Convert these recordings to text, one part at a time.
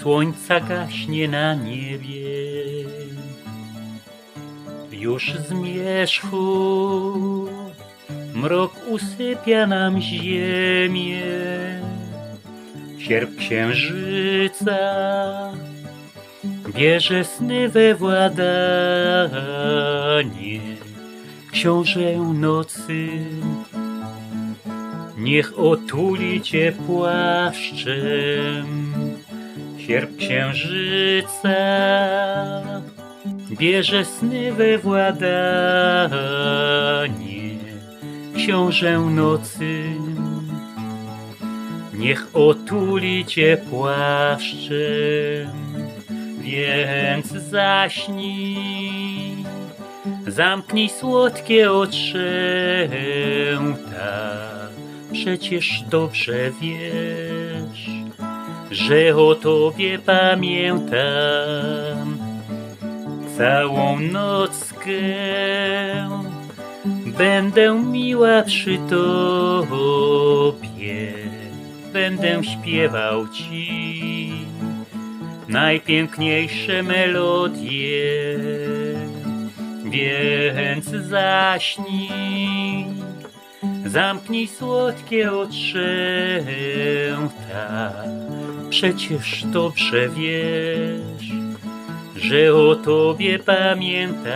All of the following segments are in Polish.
słońca gaśnie na niebie. Już zmierzchu mrok usypia nam ziemię. Sierp księżyca bierze sny we władanie. Książę nocy niech otuli cię płaszczem. Sierp księżyca bierze sny we władanie. Książę nocy niech otuli cię płaszczem. Więc zaśnij, zamknij słodkie oczęta. Przecież dobrze wiesz, że o tobie pamiętam. Całą nockę będę miła przy tobie. Będę śpiewał ci najpiękniejsze melodie. Więc zaśnij, zamknij słodkie oczęta. Przecież dobrze wiesz, że o tobie pamiętam.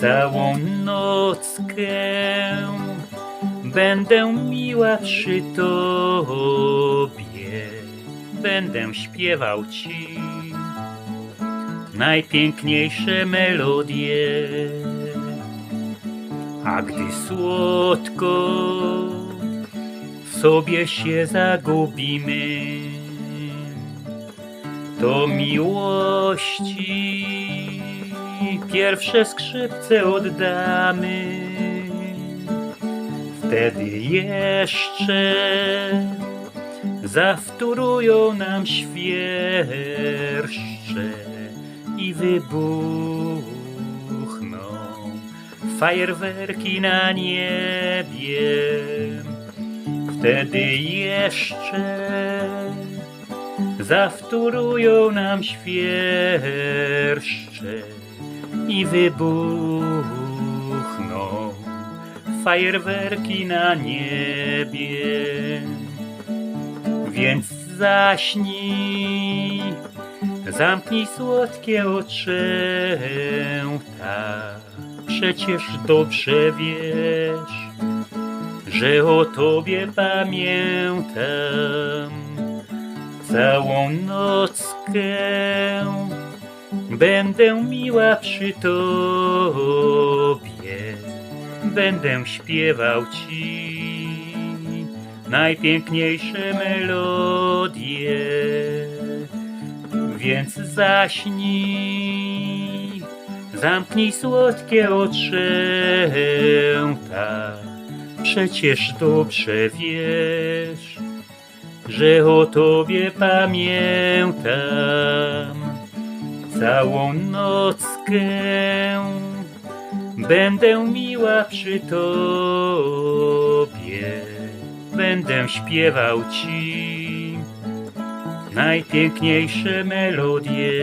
Całą nockę będę miła przy tobie. Będę śpiewał ci najpiękniejsze melodie. A gdy słodko sobie się zagubimy, to miłości pierwsze skrzypce oddamy. Wtedy jeszcze zawtórują nam świerszcze i wybuchną fajerwerki na niebie. Wtedy jeszcze zawtórują nam świerszcze i wybuchną fajerwerki na niebie. Więc zaśnij, zamknij słodkie oczęta. Przecież dobrze wiesz, że o tobie pamiętam. Całą nockę będę miła przy tobie. Będę śpiewał ci najpiękniejsze melodie. Więc zaśnij, zamknij słodkie oczęta. Przecież dobrze wiesz, że o tobie pamiętam. Całą nockę będę miła przy tobie. Będę śpiewał ci najpiękniejsze melodie.